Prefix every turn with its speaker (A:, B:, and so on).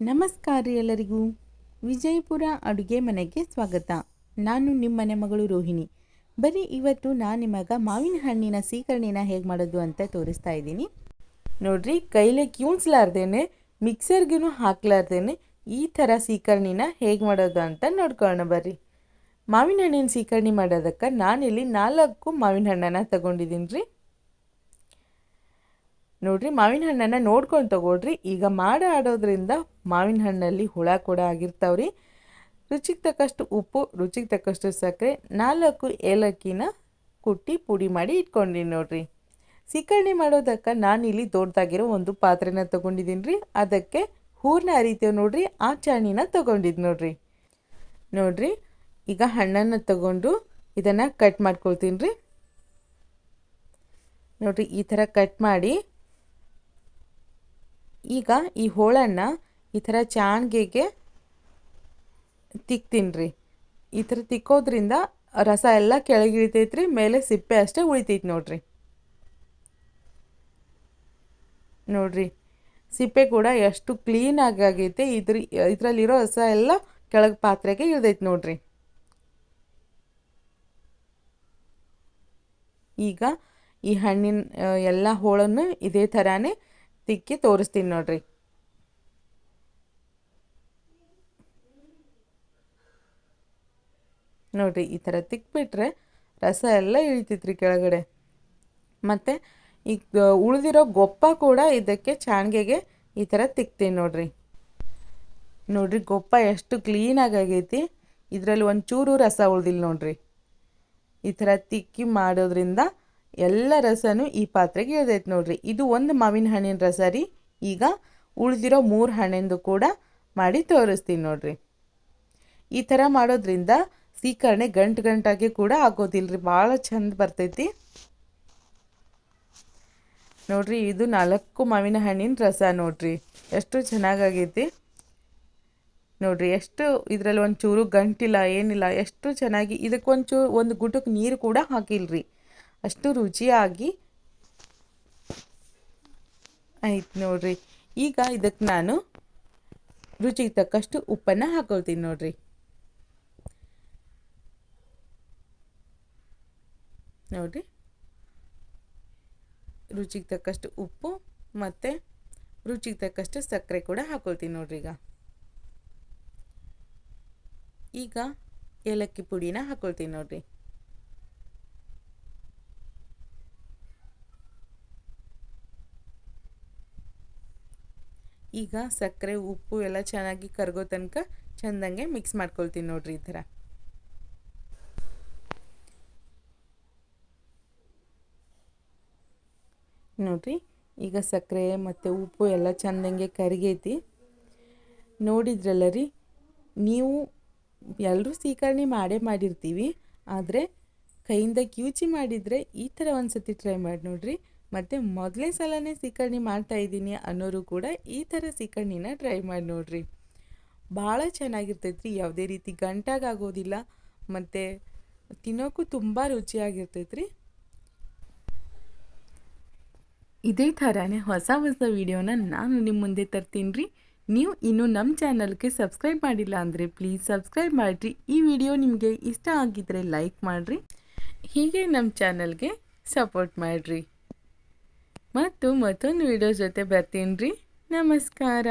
A: ನಮಸ್ಕಾರ ಎಲ್ಲರಿಗೂ. ವಿಜಯಪುರ ಅಡುಗೆ ಮನೆಗೆ ಸ್ವಾಗತ. ನಾನು ನಿಮ್ಮ ಮನೆ ಮಗಳು ರೋಹಿಣಿ. ಬರೀ ಇವತ್ತು ನಾನು ನಿಮಗೆ ಮಾವಿನ ಹಣ್ಣಿನ ಸೀಕರಣೆನ ಹೇಗೆ ಮಾಡೋದು ಅಂತ ತೋರಿಸ್ತಾ ಇದ್ದೀನಿ. ನೋಡ್ರಿ, ಕೈಲೇ ಕ್ಯೂನ್ಸ್ಲಾರ್ದೇನೆ ಮಿಕ್ಸರ್ಗೂ ಹಾಕ್ಲಾರ್ದೇನೆ ಈ ಥರ ಸೀಕರ್ಣಿನ ಹೇಗೆ ಮಾಡೋದು ಅಂತ ನೋಡ್ಕೊಳ್ಳೋಣ ಬರ್ರಿ. ಮಾವಿನ ಹಣ್ಣಿನ ಸೀಕರ್ಣಿ ಮಾಡೋದಕ್ಕೆ ನಾನಿಲ್ಲಿ ನಾಲ್ಕು ಮಾವಿನ ಹಣ್ಣನ್ನು ತಗೊಂಡಿದ್ದೀನಿ ರೀ ನೋಡ್ರಿ, ಮಾವಿನ ಹಣ್ಣನ್ನು ನೋಡ್ಕೊಂಡು ತಗೊಳ್ರಿ. ಈಗ ಮಾಡ ಆಡೋದ್ರಿಂದ ಮಾವಿನ ಹಣ್ಣಲ್ಲಿ ಹುಳ ಕೂಡ ಆಗಿರ್ತಾವ್ರಿ. ರುಚಿಗೆ ತಕ್ಕಷ್ಟು ಉಪ್ಪು, ರುಚಿಗೆ ತಕ್ಕಷ್ಟು ಸಕ್ಕರೆ, ನಾಲ್ಕು ಏಲಕ್ಕಿನ ಕುಟ್ಟಿ ಪುಡಿ ಮಾಡಿ ಇಟ್ಕೊಂಡಿನಿ ನೋಡ್ರಿ. ಸಿಕ್ಕರ್ಣಿ ಮಾಡೋದಕ್ಕೆ ಇಲ್ಲಿ ದೊಡ್ಡದಾಗಿರೋ ಒಂದು ಪಾತ್ರೆನ ತೊಗೊಂಡಿದ್ದೀನಿ ರೀ ಅದಕ್ಕೆ ಹೂರ್ನ ಅರಿತೇವೆ ನೋಡ್ರಿ, ಆ ಚಾಣಿನ ತೊಗೊಂಡಿದ್ದು ನೋಡ್ರಿ. ನೋಡ್ರಿ, ಈಗ ಹಣ್ಣನ್ನು ತಗೊಂಡು ಇದನ್ನು ಕಟ್ ಮಾಡ್ಕೊಳ್ತೀನಿ ರೀ ನೋಡ್ರಿ, ಈ ಥರ ಕಟ್ ಮಾಡಿ ಈಗ ಈ ಹೋಳನ್ನು ಈ ಥರ ಚಾಣ್ಗೆಗೆ ತಿಕ್ತೀನಿ ರೀ. ಈ ಥರ ತಿಕ್ಕೋದ್ರಿಂದ ರಸ ಎಲ್ಲ ಕೆಳಗಿಳಿತೈತ್ರಿ, ಮೇಲೆ ಸಿಪ್ಪೆ ಅಷ್ಟೇ ಉಳಿತೈತಿ ನೋಡ್ರಿ. ನೋಡ್ರಿ, ಸಿಪ್ಪೆ ಕೂಡ ಎಷ್ಟು ಕ್ಲೀನಾಗಿ ಆಗೈತೆ. ಇದ್ರ, ಇದರಲ್ಲಿರೋ ರಸ ಎಲ್ಲ ಕೆಳಗೆ ಪಾತ್ರೆಗೆ ಇಳ್ದೈತೆ ನೋಡ್ರಿ. ಈಗ ಈ ಹಣ್ಣಿನ, ಎಲ್ಲ ಹೋಳನ್ನು ಇದೇ ಥರನೇ ತಿಕ್ಕಿ ತೋರಿಸ್ತೀನಿ ನೋಡ್ರಿ. ನೋಡ್ರಿ, ಈ ಥರ ತಿಕ್ಬಿಟ್ರೆ ರಸ ಎಲ್ಲ ಇಳಿತೈತ್ರಿ ಕೆಳಗಡೆ. ಮತ್ತು ಈಗ ಉಳಿದಿರೋ ಗೊಪ್ಪ ಕೂಡ ಇದಕ್ಕೆ ಚಾಣ್ಗೆಗೆ ಈ ಥರ ತಿಕ್ತೀನಿ ನೋಡ್ರಿ. ನೋಡ್ರಿ, ಗೊಪ್ಪ ಎಷ್ಟು ಕ್ಲೀನಾಗಿ ಆಗೈತಿ. ಇದರಲ್ಲಿ ಒಂಚೂರು ರಸ ಉಳ್ದಿಲ್ಲ ನೋಡ್ರಿ. ಈ ಥರ ತಿಕ್ಕಿ ಮಾಡೋದ್ರಿಂದ ಎಲ್ಲ ರಸನೂ ಈ ಪಾತ್ರೆಗೆ ಇಳ್ದೈತೆ ನೋಡ್ರಿ. ಇದು ಒಂದು ಮಾವಿನ ಹಣ್ಣಿನ ರಸ ರೀ. ಈಗ ಉಳಿದಿರೋ ಮೂರು ಹಣ್ಣಿಂದು ಕೂಡ ಮಾಡಿ ತೋರಿಸ್ತೀನಿ ನೋಡ್ರಿ. ಈ ಥರ ಮಾಡೋದ್ರಿಂದ ಸೀಕರಣೆ ಗಂಟು ಗಂಟಾಗಿ ಕೂಡ ಆಗೋದಿಲ್ಲ ರೀ ಭಾಳ ಚಂದ ಬರ್ತೈತಿ. ನೋಡ್ರಿ, ಇದು ನಾಲ್ಕು ಮಾವಿನ ಹಣ್ಣಿನ ರಸ ನೋಡ್ರಿ. ಎಷ್ಟು ಚೆನ್ನಾಗಾಗೈತಿ. ನೋಡ್ರಿ, ಎಷ್ಟು ಇದರಲ್ಲಿ ಒಂದು ಚೂರು ಗಂಟಿಲ್ಲ, ಏನಿಲ್ಲ, ಎಷ್ಟು ಚೆನ್ನಾಗಿ ಇದಕ್ಕೆ ಒಂಚೂರು ಒಂದು ಗುಟಕ್ಕೆ ನೀರು ಕೂಡ ಹಾಕಿಲ್ರಿ. ಅಷ್ಟು ರುಚಿಯಾಗಿ ಆಯ್ತು ನೋಡ್ರಿ. ಈಗ ಇದಕ್ಕೆ ನಾನು ರುಚಿಗೆ ತಕ್ಕಷ್ಟು ಉಪ್ಪನ್ನು ಹಾಕೊಳ್ತೀನಿ ನೋಡ್ರಿ. ನೋಡ್ರಿ ರುಚಿಗೆ ತಕ್ಕಷ್ಟು ಉಪ್ಪು ಮತ್ತು ರುಚಿಗೆ ತಕ್ಕಷ್ಟು ಸಕ್ಕರೆ ಕೂಡ ಹಾಕೊಳ್ತೀನಿ ನೋಡ್ರಿ ಈಗ. ಈಗ ಏಲಕ್ಕಿ ಪುಡಿನ ಹಾಕೊಳ್ತೀನಿ ನೋಡ್ರಿ. ಈಗ ಸಕ್ಕರೆ, ಉಪ್ಪು ಎಲ್ಲ ಚೆನ್ನಾಗಿ ಕರಗೋ ತನಕ ಚೆಂದಂಗೆ ಮಿಕ್ಸ್ ಮಾಡ್ಕೊಳ್ತೀನಿ ನೋಡ್ರಿ ಈ ಥರ. ನೋಡ್ರಿ, ಈಗ ಸಕ್ಕರೆ ಮತ್ತು ಉಪ್ಪು ಎಲ್ಲ ಚೆಂದಂಗೆ ಕರಿಗೈತಿ. ನೋಡಿದ್ರಲ್ಲ ರೀ ನೀವು ಎಲ್ಲರೂ ಸೀಕರಣೆ ಮಾಡೇ ಮಾಡಿರ್ತೀವಿ, ಆದರೆ ಕೈಯಿಂದ ಕ್ಯೂಚಿ ಮಾಡಿದರೆ ಈ ಥರ ಒಂದು ಸತಿ ಟ್ರೈ ಮಾಡಿ ನೋಡಿರಿ. ಮತ್ತು ಮೊದಲನೇ ಸಲನೇ ಸೀಕರ್ಣಿ ಮಾಡ್ತಾ ಇದ್ದೀನಿ ಅನ್ನೋರು ಕೂಡ ಈ ಥರ ಸೀಕರ್ಣಿನ ಟ್ರೈ ಮಾಡಿ ನೋಡಿರಿ. ಭಾಳ ಚೆನ್ನಾಗಿರ್ತೈತ್ರಿ, ಯಾವುದೇ ರೀತಿ ಗಂಟಾಗೋದಿಲ್ಲ ಮತ್ತು ತಿನ್ನೋಕ್ಕೂ ತುಂಬ ರುಚಿಯಾಗಿರ್ತೈತ್ರಿ. ಇದೇ ಥರನೇ ಹೊಸ ಹೊಸ ವಿಡಿಯೋನ ನಾನು ನಿಮ್ಮ ಮುಂದೆ ತರ್ತೀನಿ ರೀ. ನೀವು ಇನ್ನೂ ನಮ್ಮ ಚಾನಲ್ಗೆ ಸಬ್ಸ್ಕ್ರೈಬ್ ಮಾಡಿಲ್ಲ ಅಂದರೆ ಪ್ಲೀಸ್ ಸಬ್ಸ್ಕ್ರೈಬ್ ಮಾಡಿರಿ. ಈ ವಿಡಿಯೋ ನಿಮಗೆ ಇಷ್ಟ ಆಗಿದ್ದರೆ ಲೈಕ್ ಮಾಡಿರಿ. ಹೀಗೆ ನಮ್ಮ ಚಾನಲ್ಗೆ ಸಪೋರ್ಟ್ ಮಾಡಿರಿ. ಮತ್ತು ಮತ್ತೊಂದು ವಿಡಿಯೋ ಜೊತೆ ಬರ್ತೀನಿ ರೀ. ನಮಸ್ಕಾರ.